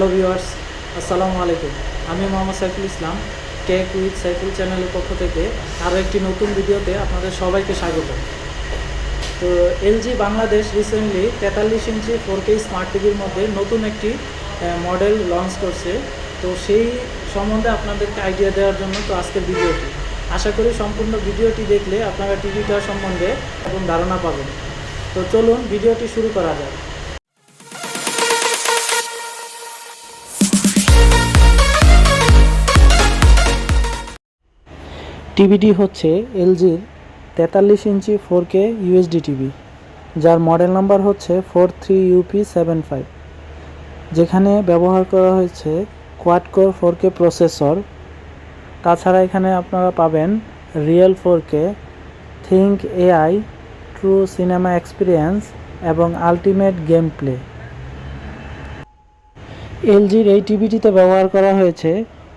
Hello viewers, আসসালামু আলাইকুম। আমি মোহাম্মদ সাইফুল ইসলাম টেক উইথ সাইফুল চ্যানেলের পক্ষ থেকে আরও একটি নতুন ভিডিওতে আপনাদের সবাইকে স্বাগত। তো এলজি বাংলাদেশ রিসেন্টলি তেতাল্লিশ ইঞ্চি ফোর কে স্মার্ট টিভির মধ্যে নতুন একটি মডেল লঞ্চ করছে। তো সেই সম্বন্ধে আপনাদেরকে আইডিয়া দেওয়ার জন্য তো আজকের ভিডিওটি। আশা করি সম্পূর্ণ ভিডিওটি দেখলে আপনারা টিভিটা সম্বন্ধে এবং ধারণা পাবেন। তো চলুন ভিডিওটি শুরু করা যাক। টিভিটি হচ্ছে এলজির তেতাল্লিশ inch four K UHD TV যার মডেল নাম্বার হচ্ছে four three UP seven five যেখানে ব্যবহার করা হয়েছে quad core four K processor তাছাড়া এখানে আপনারা পাবেন real four K ThinQ AI true cinema experience এবং আলটিমেট গেম প্লে এলজির এই টিভিটিতে ব্যবহার করা হয়েছে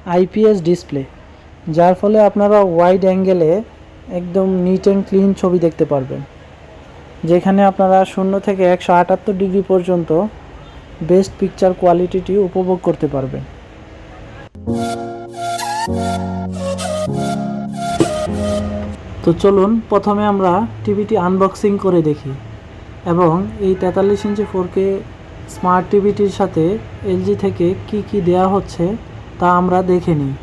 আইপিএস ডিসপ্লে যার ফলে আপনারা ওয়াইড অ্যাঙ্গেলে একদম নিট অ্যান্ড ক্লিন ছবি দেখতে পারবেন। যেখানে আপনারা শূন্য থেকে একশো আটাত্তর ডিগ্রি পর্যন্ত বেস্ট পিকচার কোয়ালিটিটি উপভোগ করতে পারবেন। তো চলুন প্রথমে আমরা টিভিটি আনবক্সিং করে দেখি এবং এই তেতাল্লিশ ইঞ্চি ফোর কে স্মার্ট টিভিটির সাথে এলজি থেকে কি কি দেয়া হচ্ছে তা আমরা দেখে নিই।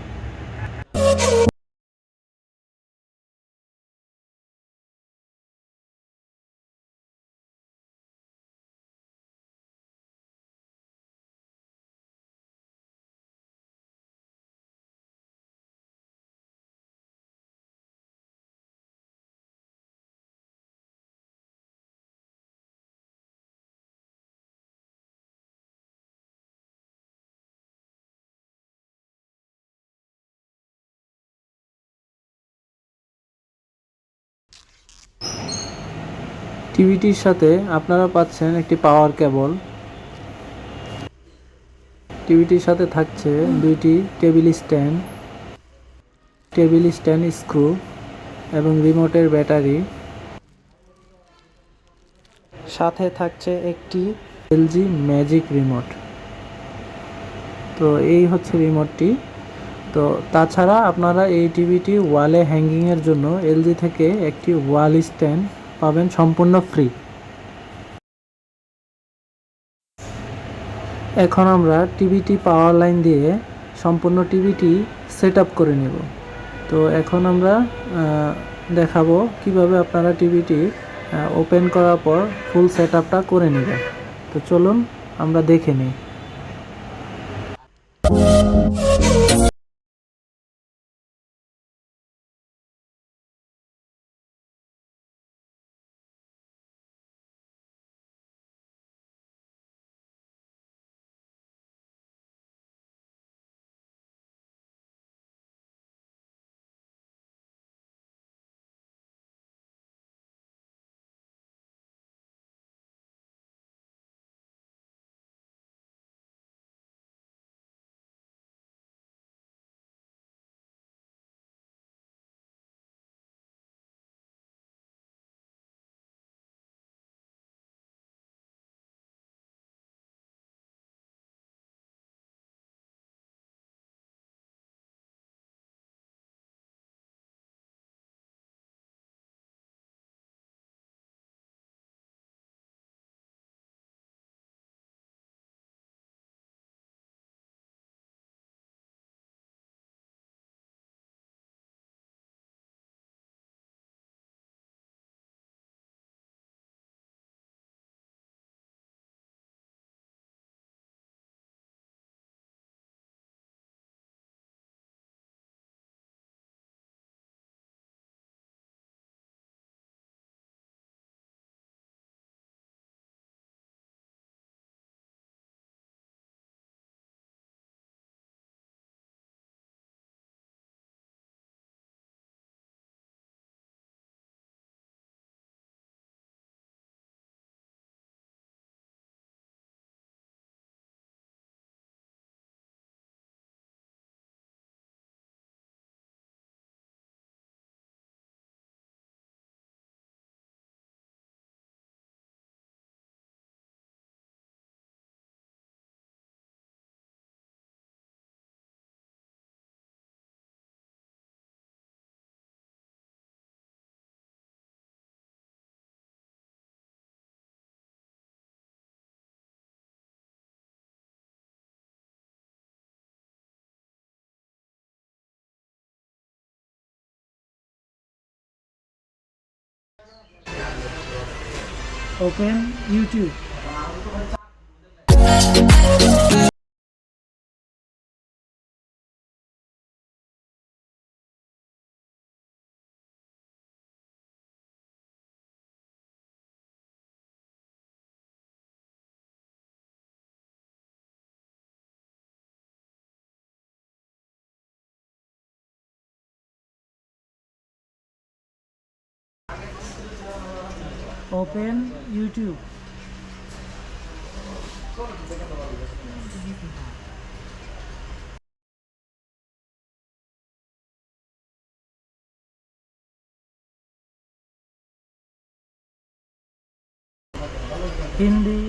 টিভিটির সাথে আপনারা পাচ্ছেন একটি পাওয়ার কেবল টিভিটির সাথে থাকছে দুইটি table stand table stand screw এবং রিমোটের ব্যাটারি সাথে থাকছে একটি এলজি ম্যাজিক রিমোট তো এই হচ্ছে রিমোটটি তো তাছাড়া আপনারা এই টিভিটি ওয়ালে হ্যাঙ্গিংয়ের জন্য এলজি থেকে একটি ওয়াল স্ট্যান্ড পাবেন সম্পূর্ণ ফ্রি। এখন আমরা টিভিটি পাওয়ার লাইন দিয়ে সম্পূর্ণ টিভিটি সেট আপ করে নেব। তো এখন আমরা দেখাবো কীভাবে আপনারা টিভিটি ওপেন করার পর ফুল সেট আপটা করে নেবেন। তো চলুন আমরা দেখে নিই। Open YouTube open YouTube Hindi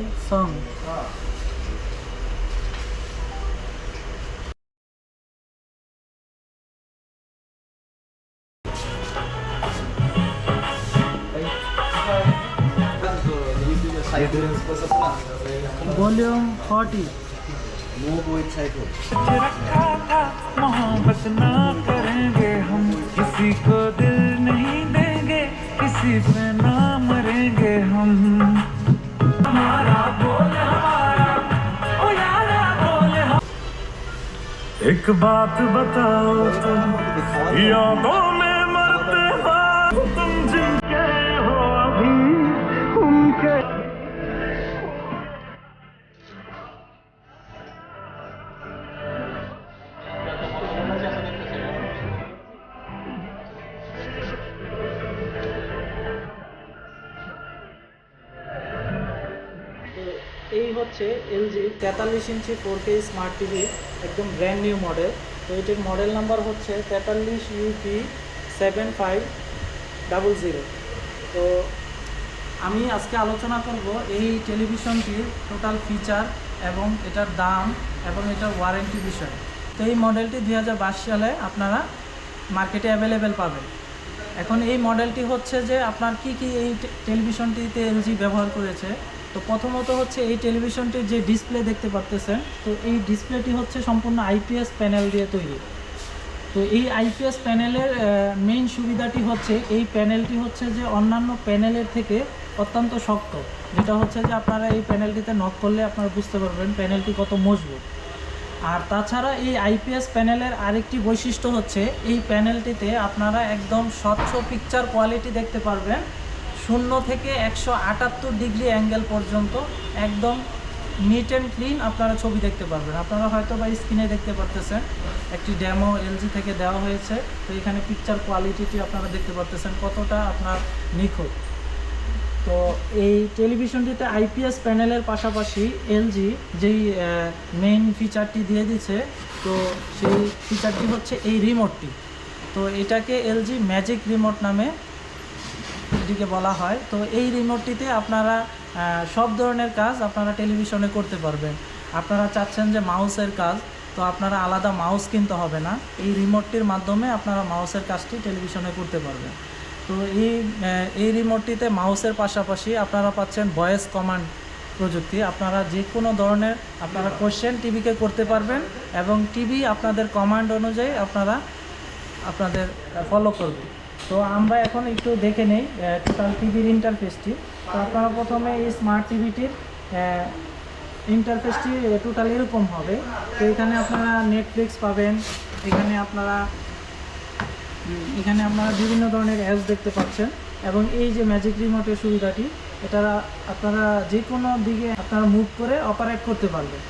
song volume forty रखा था मोहब्बत ना करेंगे हम। किसी को दिल नहीं देंगे किसी पे ना मरेंगे हम। हमारा बोल हमारा। ओ यारा बोल हम। एक बात बताओ तुम यादों এই হচ্ছে এলজি তেতাল্লিশ inch four K smart TV একদম ব্র্যান্ড নিউ মডেল তো এটির মডেল নাম্বার হচ্ছে তেতাল্লিশ UP seven five double zero তো আমি আজকে আলোচনা করব এই টেলিভিশনটির টোটাল ফিচার এবং এটার দাম এবং এটার ওয়ারেন্টি বিষয়। তো এই মডেলটি দুই হাজার বাইশ সালে আপনারা মার্কেটে অ্যাভেলেবেল পাবেন। এখন এই মডেলটি হচ্ছে যে আপনার কি কি এই টেলিভিশনটিতে এলজি ব্যবহার করেছে তো প্রথমত হচ্ছে এই টেলিভিশনটির যে ডিসপ্লে দেখতে পাচ্তেছেন তো এই ডিসপ্লেটি হচ্ছে সম্পূর্ণ আইপিএস প্যানেল দিয়ে তৈরি। তো এই আইপিএস প্যানেলের মেইন সুবিধাটি হচ্ছে এই প্যানেলটি হচ্ছে যে অন্যান্য প্যানেলের থেকে অত্যন্ত শক্ত, যেটা হচ্ছে যে আপনারা এই প্যানেলটিতে নক করলে আপনারা বুঝতে পারবেন প্যানেলটি কত মজবুত। আর তাছাড়া এই আইপিএস প্যানেলের আরেকটি বৈশিষ্ট্য হচ্ছে এই প্যানেলটিতে আপনারা একদম স্বচ্ছ পিকচার কোয়ালিটি দেখতে পারবেন। শূন্য থেকে একশো আটাত্তর ডিগ্রি অ্যাঙ্গেল পর্যন্ত একদম নিট অ্যান্ড ক্লিন আপনারা ছবি দেখতে পারবেন। আপনারা হয়তো বা স্ক্রিনে দেখতে পারতেছেন, একটি ডেমো এলজি থেকে দেওয়া হয়েছে। তো এখানে পিকচার কোয়ালিটিটি আপনারা দেখতে পারতেছেন কতটা আপনার নিখুঁত। তো এই টেলিভিশনটিতে আইপিএস প্যানেলের পাশাপাশি এলজি যেই মেইন ফিচারটি দিয়ে দিচ্ছে, তো সেই ফিচারটি হচ্ছে এই রিমোটটি তো এটাকে এলজি ম্যাজিক রিমোট নামে এটিকে বলা হয়, তো এই রিমোটটিতে আপনারা সব ধরনের কাজ আপনারা টেলিভিশনে করতে পারবেন। আপনারা চাচ্ছেন যে মাউসের কাজ, তো আপনারা আলাদা মাউস কিনতে হবে না। এই রিমোটটির মাধ্যমে আপনারা মাউসের কাজটি টেলিভিশনে করতে পারবেন। তো এই এই রিমোটটিতে মাউসের পাশাপাশি আপনারা পাচ্ছেন ভয়েস কমান্ড প্রযুক্তি। আপনারা যে কোনো ধরনের আপনারা কোশ্চেন টিভিকে করতে পারবেন এবং টিভি আপনাদের কমান্ড অনুযায়ী আপনারা আপনাদের ফলো করবে তো আমরা এখন একটু দেখে নেই টোটাল টিভির ইন্টারফেসটি তো আপনারা প্রথমে এই স্মার্ট টিভিটির ইন্টারফেসটি টোটাল এরকম হবে। তো এখানে আপনারা নেটফ্লিক্স পাবেন, এখানে আপনারা এখানে আপনারা বিভিন্ন ধরনের অ্যাপস দেখতে পাচ্ছেন। এবং এই যে ম্যাজিক রিমোটের সুবিধাটি, এটা আপনারা যে কোনো দিকে আপনারা মুভ করে অপারেট করতে পারবেন।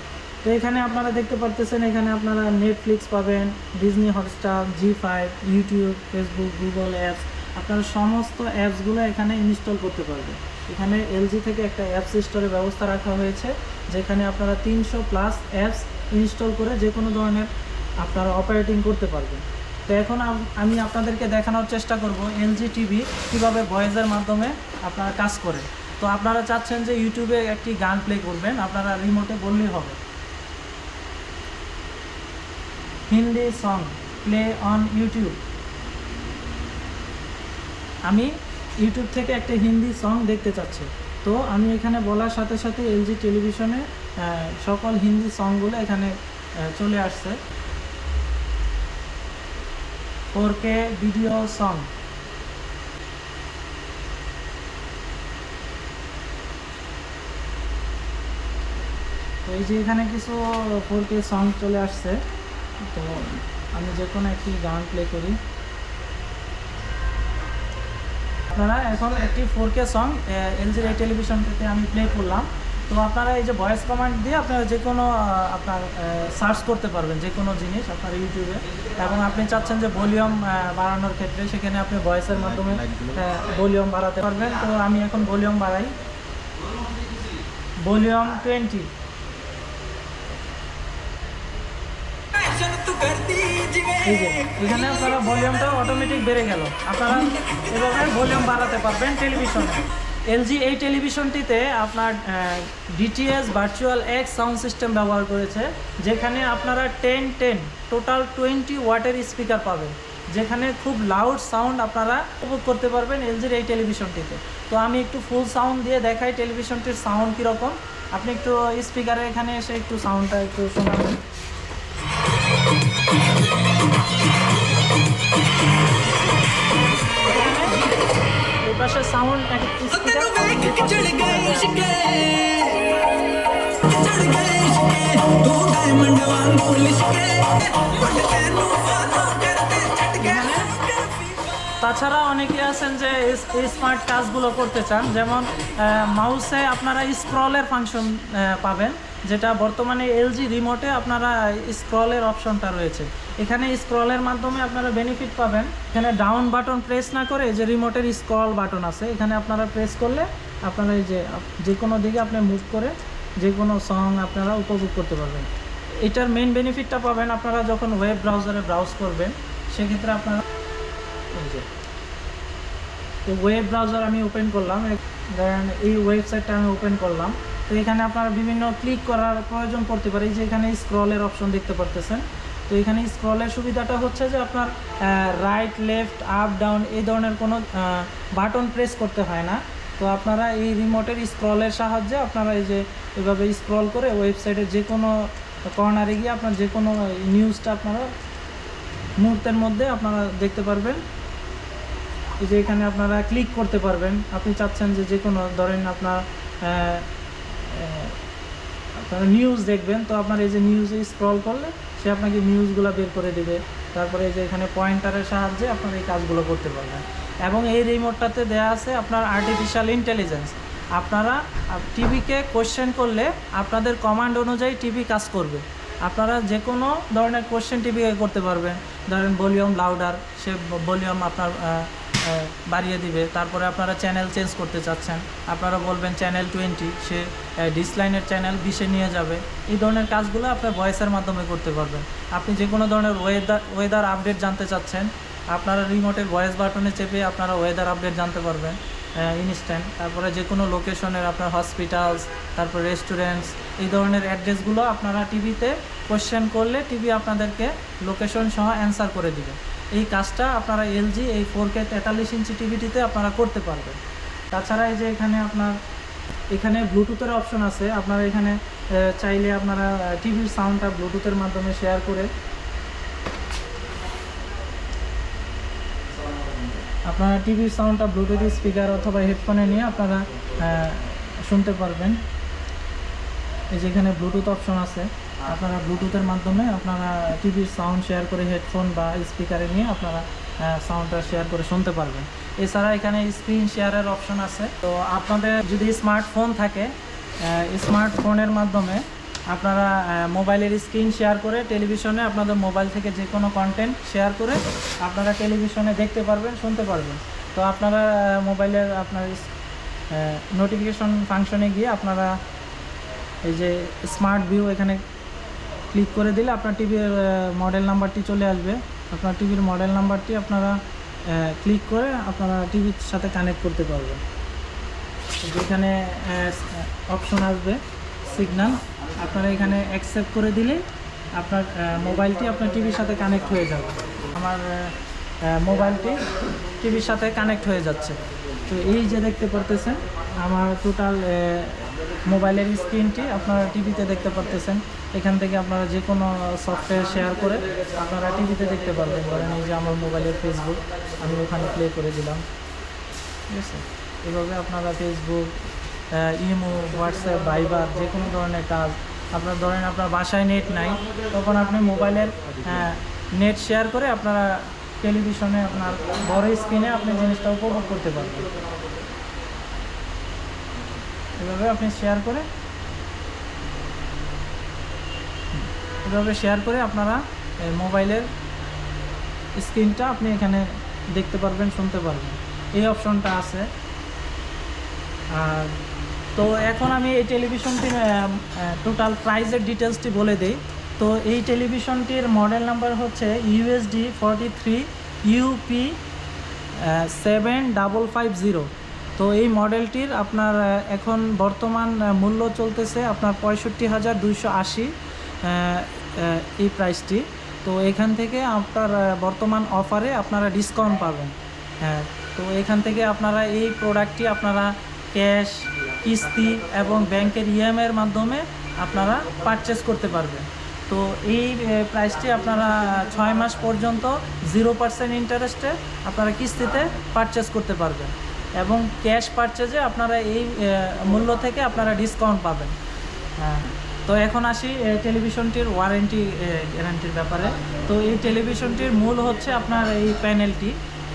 তো এখানে আপনারা দেখতে পারতেছেন, এখানে আপনারা নেটফ্লিক্স পাবেন Disney Hotstar Zee five YouTube Facebook Google apps আপনারা সমস্ত অ্যাপসগুলো এখানে ইনস্টল করতে পারবেন। এখানে এলজি থেকে একটা অ্যাপস স্টোরের ব্যবস্থা রাখা হয়েছে, যেখানে আপনারা তিনশো প্লাস অ্যাপস ইনস্টল করে যে কোনো ধরনের আপনারা অপারেটিং করতে পারবেন। তো এখন আমি আপনাদেরকে দেখানোর চেষ্টা করব এলজি টিভি কীভাবে ভয়েসের মাধ্যমে আপনারা কাজ করে তো আপনারা চাচ্ছেন যে ইউটিউবে একটি গান প্লে করবেন, আপনারা রিমোটে বললেই হবে। Hindi song play on YouTube আমি ইউটিউব থেকে একটা হিন্দি সং দেখতে চাচ্ছি। তো আমি এখানে বলার সাথে সাথে এলজি টেলিভিশনে সকল হিন্দি সংগুলো এখানে চলে আসছে। ফোর কে ভিডিও সং এই যে এখানে কিছু ফোর কে সং চলে আসছে। তো আমি যে কোনো একটি গান প্লে করি। আপনারা এখন একটি ফোর কে সং এলজির এই টেলিভিশনটিতে আমি প্লে করলাম। তো আপনারা এই যে ভয়েস কমান্ড দিয়ে আপনারা যে কোনো আপনার সার্চ করতে পারবেন যে কোনো জিনিস আপনার ইউটিউবে এবং আপনি চাচ্ছেন যে ভলিউম বাড়ানোর ক্ষেত্রে, সেখানে আপনি ভয়েসের মাধ্যমে ভলিউম বাড়াতে পারবেন। তো আমি এখন ভলিউম বাড়াই। ভলিউম টোয়েন্টি এই এখানে আপনারা ভলিউমটা অটোমেটিক বেড়ে গেল। আপনারা এভাবে ভলিউম বাড়াতে পারবেন টেলিভিশনে। এলজি এই টেলিভিশনটিতে আপনার DTS virtual X sound system ব্যবহার করেছে, যেখানে আপনারা টেন টেন টোটাল টোয়েন্টি ওয়াটের স্পিকার পাবেন, যেখানে খুব লাউড সাউন্ড আপনারা উপভোগ করতে পারবেন এলজির এই টেলিভিশনটিতে। তো আমি একটু ফুল সাউন্ড দিয়ে দেখাই টেলিভিশনটির সাউন্ড কীরকম। আপনি একটু স্পিকারে এখানে এসে একটু সাউন্ডটা একটু শোনাবেন। এই পাশে সাউন্ড এক তাছাড়া অনেকে আছেন যে স্মার্ট কাজগুলো করতে চান। যেমন মাউসে আপনারা স্ক্রলের ফাংশন পাবেন, যেটা বর্তমানে এলজি রিমোটে আপনারা স্ক্রলের অপশনটা রয়েছে। এখানে স্ক্রলের মাধ্যমে আপনারা বেনিফিট পাবেন। এখানে ডাউন বাটন প্রেস না করে যে রিমোটের স্ক্রল বাটন আছে, এখানে আপনারা প্রেস করলে আপনারা এই যে যে কোনো দিকে আপনি মুভ করে যে কোনো সং আপনারা উপভোগ করতে পারবেন। এটার মেন বেনিফিটটা পাবেন আপনারা যখন ওয়েব ব্রাউজারে ব্রাউজ করবেন, সেক্ষেত্রে আপনারা তো ওয়েব ব্রাউজার আমি ওপেন করলাম ধরেন এই ওয়েবসাইটটা আমি ওপেন করলাম। তো এখানে আপনারা বিভিন্ন ক্লিক করার প্রয়োজন পড়তে পারে। যে এখানে স্ক্রলের অপশন দেখতে পারতেছেন। তো এখানে স্ক্রলের সুবিধাটা হচ্ছে যে আপনার রাইট লেফট আপ ডাউন এই ধরনের কোনো বাটন প্রেস করতে হয় না। তো আপনারা এই রিমোটের স্ক্রলের সাহায্যে আপনারা এই যে এভাবে স্ক্রল করে ওয়েবসাইটের যে কোনো কর্নারে গিয়ে আপনার যে কোনো নিউজটা আপনারা মুহূর্তের মধ্যে আপনারা দেখতে পারবেন। এই যে এখানে আপনারা ক্লিক করতে পারবেন, আপনি চাচ্ছেন যে যে কোনো ধরেন আপনার আপনারা নিউজ দেখবেন, তো আপনার এই যে নিউজে স্ক্রল করলে সে আপনাকে নিউজগুলো বের করে দেবে। তারপরে এই যে এখানে পয়েন্টারের সাহায্যে আপনারা এই কাজগুলো করতে পারবেন। এবং এই রিমোটটাতে দেওয়া আছে আপনার আর্টিফিশিয়াল ইন্টেলিজেন্স আপনারা টিভিকে কোশ্চেন করলে আপনাদের কমান্ড অনুযায়ী টিভি কাজ করবে। আপনারা যে কোনো ধরনের কোশ্চেন টিভিকে করতে পারবেন। ধরেন ভলিউম লাউডার সে ভলিউম আপনার বাড়িয়ে দিবে। তারপরে আপনারা চ্যানেল চেঞ্জ করতে চাচ্ছেন। আপনারা বলবেন চ্যানেল টোয়েন্টি সে ডিসলাইনের চ্যানেল বিশে নিয়ে যাবে। এই ধরনের কাজগুলো আপনার ভয়েসের মাধ্যমে করতে পারবেন। আপনি যে কোনো ধরনের ওয়েদার ওয়েদার আপডেট জানতে চাচ্ছেন, আপনারা রিমোটের ভয়েস বাটনে চেপে আপনারা ওয়েদার আপডেট জানতে পারবেন ইনস্ট্যান্ট তারপরে যে কোনো লোকেশনের আপনার হসপিটালস তারপর রেস্টুরেন্টস এই ধরনের অ্যাড্রেসগুলো আপনারা টিভিতে কোশ্চেন করলে টিভি আপনাদেরকে লোকেশন সহ অ্যান্সার করে দিবে। এই কাজটা আপনারা এলজি এই ফোর কে তেতাল্লিশ ইঞ্চি টিভিটিতে আপনারা করতে পারবেন। তাছাড়া এই যে এখানে আপনার, এখানে ব্লুটুথের অপশন আছে। আপনারা এখানে চাইলে আপনারা টিভির সাউন্ডটা ব্লুটুথের মাধ্যমে শেয়ার করে আপনারা টিভির সাউন্ডটা ব্লুটুথ স্পিকার অথবা হেডফোনে নিয়ে আপনারা শুনতে পারবেন। এই যে এখানে ব্লুটুথ অপশন আছে। আপনারা ব্লুটুথের মাধ্যমে আপনারা টিভির সাউন্ড শেয়ার করে হেডফোন বা স্পিকারে নিয়ে আপনারা সাউন্ডটা শেয়ার করে শুনতে পারবেন। এছাড়া এখানে স্ক্রিন শেয়ারের অপশন আছে। তো আপনাদের যদি স্মার্টফোন থাকে স্মার্টফোনের মাধ্যমে আপনারা মোবাইলের স্ক্রিন শেয়ার করে টেলিভিশনে আপনাদের মোবাইল থেকে যে কোনো কন্টেন্ট শেয়ার করে আপনারা টেলিভিশনে দেখতে পারবেন, শুনতে পারবেন। তো আপনারা মোবাইলের আপনার নোটিফিকেশন ফাংশনে গিয়ে আপনারা এই যে স্মার্ট ভিউ এখানে ক্লিক করে দিলে আপনার টিভির মডেল নাম্বারটি চলে আসবে। আপনার টিভির মডেল নাম্বারটি আপনারা ক্লিক করে আপনারা টিভির সাথে কানেক্ট করতে পারবেন। যেখানে অপশন আসবে সিগন্যাল আপনারা এখানে অ্যাকসেপ্ট করে দিলেই আপনার মোবাইলটি আপনার টিভির সাথে কানেক্ট হয়ে যাবে। আমার মোবাইলটি টিভির সাথে কানেক্ট হয়ে যাচ্ছে। তো এই যে দেখতে পারতেছেন, আমার টোটাল মোবাইলের স্ক্রিনটি আপনারা টিভিতে দেখতে পারতেছেন। এখান থেকে আপনারা যে কোনো সফটওয়্যার শেয়ার করে আপনারা টিভিতে দেখতে পারবেন। ধরেন এই যে আমার মোবাইলের ফেসবুক আমি ওখানে প্লে করে দিলাম। ঠিক আছে? এভাবে আপনারা ফেসবুক ইমো হোয়াটসঅ্যাপ ভাইবার যে কোনো ধরনের কাজ, আপনার ধরেন আপনার বাসায় নেট নাই, তখন আপনি মোবাইলের নেট শেয়ার করে আপনারা টেলিভিশনে আপনার বড় স্ক্রিনে আপনি জিনিসটা উপভোগ করতে পারবেন। এভাবে আপনি শেয়ার করে এভাবে শেয়ার করে আপনারা মোবাইলের স্ক্রিনটা আপনি এখানে দেখতে পারবেন, শুনতে পারবেন। এই অপশনটা আছে। আর তো এখন আমি এই টেলিভিশনটি টোটাল প্রাইজের ডিটেলসটি বলে দিই। তো এই টেলিভিশনটির মডেল নাম্বার হচ্ছে USD forty three UP seven double five zero তো এই মডেলটির আপনার এখন বর্তমান মূল্য চলতেছে আপনার পঁয়ষট্টি হাজার দুইশো আশি এই প্রাইসটি। তো এখান থেকে আপনার বর্তমান অফারে আপনারা ডিসকাউন্ট পাবেন। হ্যাঁ তো এখান থেকে আপনারা এই প্রোডাক্টটি আপনারা ক্যাশ, কিস্তি এবং ব্যাংকের ইএমআইয়ের মাধ্যমে আপনারা পারচেস করতে পারবেন। তো এই প্রাইসটি আপনারা ছয় মাস পর্যন্ত জিরো পার্সেন্ট ইন্টারেস্টে আপনারা কিস্তিতে পারচেস করতে পারবেন এবং ক্যাশ পারচেজে আপনারা এই মূল্য থেকে আপনারা ডিসকাউন্ট পাবেন। হ্যাঁ তো এখন আসি টেলিভিশনটির ওয়ারেন্টি গ্যারান্টির ব্যাপারে। তো এই টেলিভিশনটির মূল হচ্ছে আপনার এই প্যানেলটি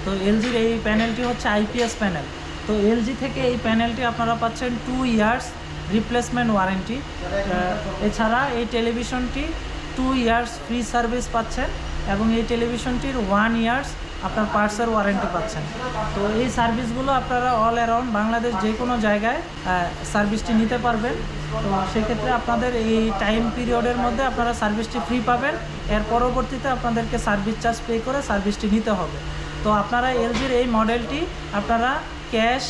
তো এলজির এই প্যানেলটি হচ্ছে আইপিএস প্যানেল তো এলজি থেকে এই প্যানেলটি আপনারা পাচ্ছেন টু ইয়ার্স রিপ্লেসমেন্ট ওয়ারেন্টি এছাড়া এই টেলিভিশনটি টু ইয়ার্স ফ্রি সার্ভিস পাচ্ছেন এবং এই টেলিভিশনটির ওয়ান ইয়ার্স আপনার পার্সের ওয়ারেন্টি পাচ্ছেন। তো এই সার্ভিসগুলো আপনারা অল অ্যারাউন্ড বাংলাদেশ যে কোনো জায়গায় সার্ভিসটি নিতে পারবেন। তো সেক্ষেত্রে আপনাদের এই টাইম পিরিয়ডের মধ্যে আপনারা সার্ভিসটি ফ্রি পাবেন। এর পরবর্তীতে আপনাদেরকে সার্ভিস চার্জ পে করে সার্ভিসটি নিতে হবে। তো আপনারা এলজির এই মডেলটি আপনারা ক্যাশ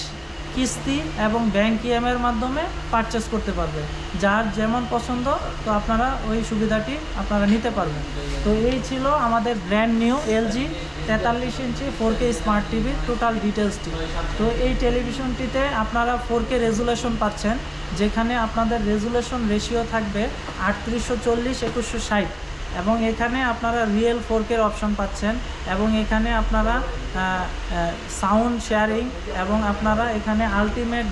কিস্তি এবং ব্যাংক ইএমের মাধ্যমে পারচেস করতে পারবে। যার যেমন পছন্দ, তো আপনারা ওই সুবিধাটি আপনারা নিতে পারবেন। তো এই ছিল আমাদের ব্র্যান্ড নিউ এলজি তেতাল্লিশ ইঞ্চি ফোর কে স্মার্ট টিভির টোটাল ডিটেলসটি তো এই টেলিভিশনটিতে আপনারা ফোর কে রেজুলেশন পাচ্ছেন, যেখানে আপনাদের রেজুলেশন রেশিও থাকবে আটত্রিশশো চল্লিশ, একুশশো ষাট। এবং এখানে আপনারা রিয়েল ফোর ফোরকের অপশন পাচ্ছেন এবং এখানে আপনারা সাউন্ড শেয়ারিং এবং আপনারা এখানে আলটিমেট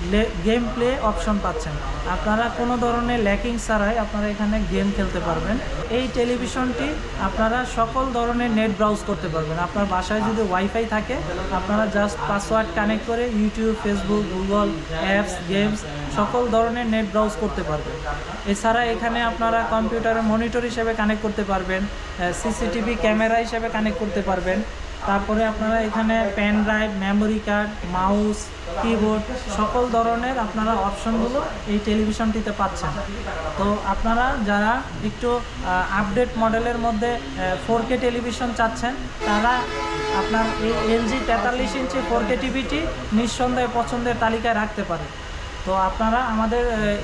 গেম প্লে অপশন পাচ্ছেন। আপনারা কোনো ধরনের ল্যাকিং ছাড়াই আপনারা এখানে গেম খেলতে পারবেন। এই টেলিভিশনটি আপনারা সকল ধরনের নেট ব্রাউজ করতে পারবেন। আপনার বাসায় যদি ওয়াইফাই থাকে, আপনারা জাস্ট পাসওয়ার্ড কানেক্ট করে YouTube Facebook Google apps games সকল ধরনের নেট ব্রাউজ করতে পারবেন। এছাড়া এখানে আপনারা কম্পিউটারের মনিটর হিসেবে কানেক্ট করতে পারবেন সিসিটিভি ক্যামেরা হিসেবে কানেক্ট করতে পারবেন। তারপরে আপনারা এখানে pen drive memory card mouse keyboard সকল ধরনের আপনারা অপশনগুলো এই টেলিভিশনটিতে পাচ্ছেন। তো আপনারা যারা একটু আপডেট মডেলের মধ্যে ফোর কে টেলিভিশন চাচ্ছেন, তারা আপনার এই এলজি তেতাল্লিশ ইঞ্চি ফোর কে টিভিটি নিঃসন্দেহে পছন্দের তালিকায় রাখতে পারে। তো আপনারা আমাদের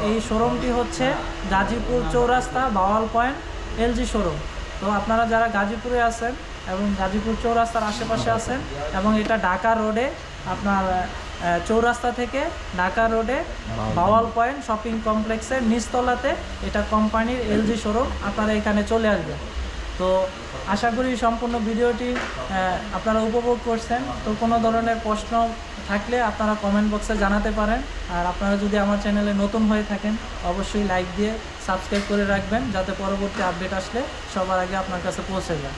এই শোরুমটি হচ্ছে Gazipur Chowrasta, Bhawal point LG showroom তো আপনারা যারা গাজীপুরে আছেন এবং গাজীপুর চৌরাস্তার আশেপাশে আছেন এবং এটা ঢাকা রোডে আপনার চৌরাস্তা থেকে ঢাকা রোডে বাওয়াল পয়েন্ট শপিং কমপ্লেক্সের নিচতলাতে এটা কোম্পানির এলজি শোরুম আপনারা এখানে চলে আসবেন। তো আশা করি সম্পূর্ণ ভিডিওটি আপনারা উপভোগ করছেন। তো কোনো ধরনের প্রশ্ন থাকলে আপনারা কমেন্ট বক্সে জানাতে পারেন। আর আপনারা যদি আমার চ্যানেলে নতুন হয়ে থাকেন অবশ্যই লাইক দিয়ে সাবস্ক্রাইব করে রাখবেন যাতে পরবর্তী আপডেট আসলে সবার আগে আপনার কাছে পৌঁছে যায়।